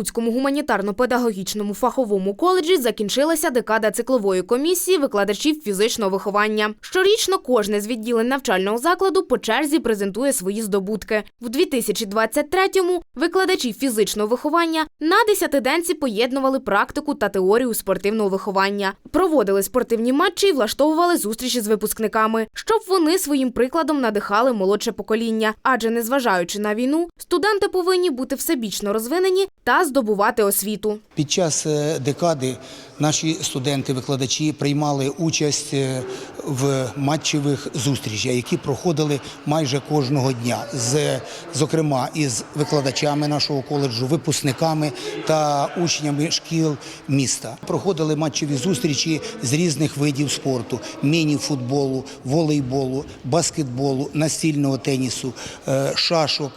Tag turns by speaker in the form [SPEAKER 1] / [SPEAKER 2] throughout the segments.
[SPEAKER 1] В Прилуцькому гуманітарно-педагогічному фаховому коледжі закінчилася декада циклової комісії викладачів фізичного виховання. Щорічно кожне з відділень навчального закладу по черзі презентує свої здобутки. В 2023-му викладачі фізичного виховання на десятиденці поєднували практику та теорію спортивного виховання, проводили спортивні матчі і влаштовували зустрічі з випускниками, щоб вони своїм прикладом надихали молодше покоління. Адже незважаючи на війну, студенти повинні бути всебічно розвинені та здобувати освіту.
[SPEAKER 2] Під час е, декади наші студенти-викладачі приймали участь е, в матчевих зустрічах, які проходили майже кожного дня, з, зокрема із викладачами нашого коледжу, випускниками та учнями шкіл міста. Проходили матчеві зустрічі з різних видів спорту: міні-футболу, волейболу, баскетболу, настільного тенісу, е, шашок.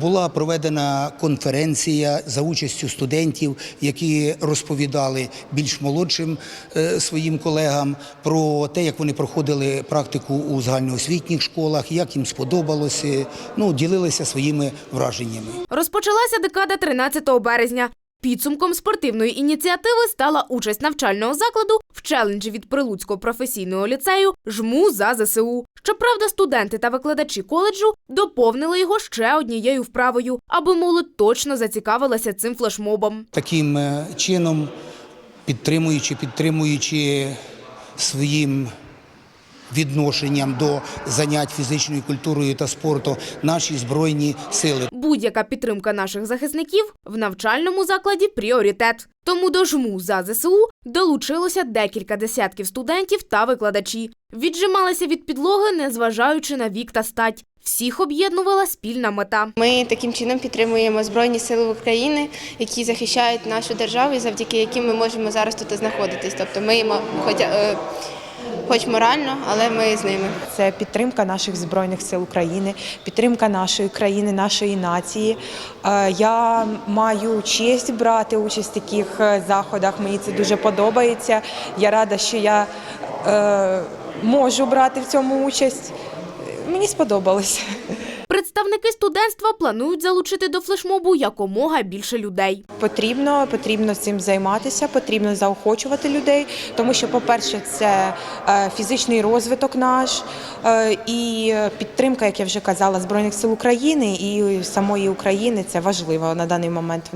[SPEAKER 2] Була проведена конференція за участю студентів, які розповідали більш молодшим е, своїм колегам про те, як вони проходили практику у загальноосвітніх школах, як їм сподобалося. Ну, ділилися своїми враженнями.
[SPEAKER 1] Розпочалася декада 13 березня. Підсумком спортивної ініціативи стала участь навчального закладу в челенджі від Прилуцького професійного ліцею Жму за ЗСУ. Щоправда, студенти та викладачі коледжу доповнили його ще однією вправою, аби молодь точно зацікавилася цим флешмобом.
[SPEAKER 2] Таким е, чином, підтримуючи, підтримуючи своїм відношенням до занять фізичною культурою та спорту наші збройні сили.
[SPEAKER 1] Будь-яка підтримка наших захисників в навчальному закладі пріоритет. Тому до жму за ЗСУ долучилося декілька десятків студентів та викладачі. Віджималися від підлоги, незважаючи на вік та стать. Всіх об'єднувала спільна мета.
[SPEAKER 3] Ми таким чином підтримуємо Збройні Сили України, які захищають нашу державу і завдяки яким ми можемо зараз тут знаходитись. Тобто ми їм хоч, морально, але ми з ними.
[SPEAKER 4] Це підтримка наших збройних сил України, підтримка нашої країни, нашої нації. Е, Я маю честь брати участь в таких е, заходах. Мені це дуже подобається. Я рада, що я е, можу брати в цьому участь. Мені сподобалось.
[SPEAKER 1] Представники студентства планують залучити до флешмобу якомога більше людей.
[SPEAKER 4] Потрібно, потрібно цим займатися, потрібно заохочувати людей, тому що, по-перше, це е, фізичний розвиток наш е, і підтримка, як я вже казала, Збройних сил України і самої України це важливо на даний момент.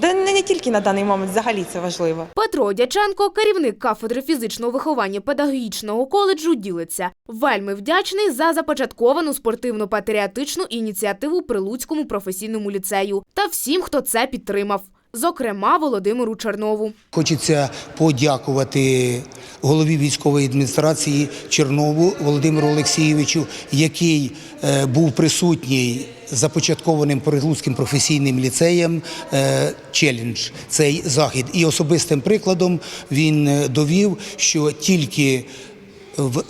[SPEAKER 4] Да не не тільки на даний момент, взагалі це важливо.
[SPEAKER 1] Петро Дяченко, керівник кафедри фізичного виховання педагогічного коледжу, ділиться. Вельми вдячний за започатковану спортивно-патріотичну ініціативу Прилуцькому професійному ліцею та всім, хто це підтримав. Зокрема, Володимиру Чернову.
[SPEAKER 2] Хочеться подякувати голові військової адміністрації Чернову Володимиру Олексійовичу, який е, був присутній започаткованим Прилуцьким професійним ліцеєм е, челендж цей захід. І особистим прикладом він е, довів, що тільки в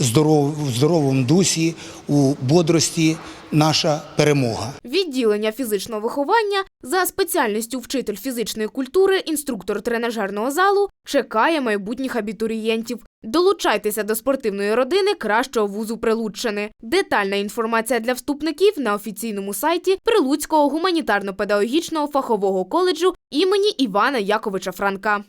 [SPEAKER 2] здоровому дусі, у бодрості наша перемога.
[SPEAKER 1] Відділення фізичного виховання за спеціальністю вчитель фізичної культури, інструктор тренажерного залу чекає майбутніх абітурієнтів. Долучайтеся до спортивної родини кращого вузу Прилуччини. Детальна інформація для вступників на офіційному сайті Прилуцького гуманітарно-педагогічного фахового коледжу імені Івана Яковича Франка.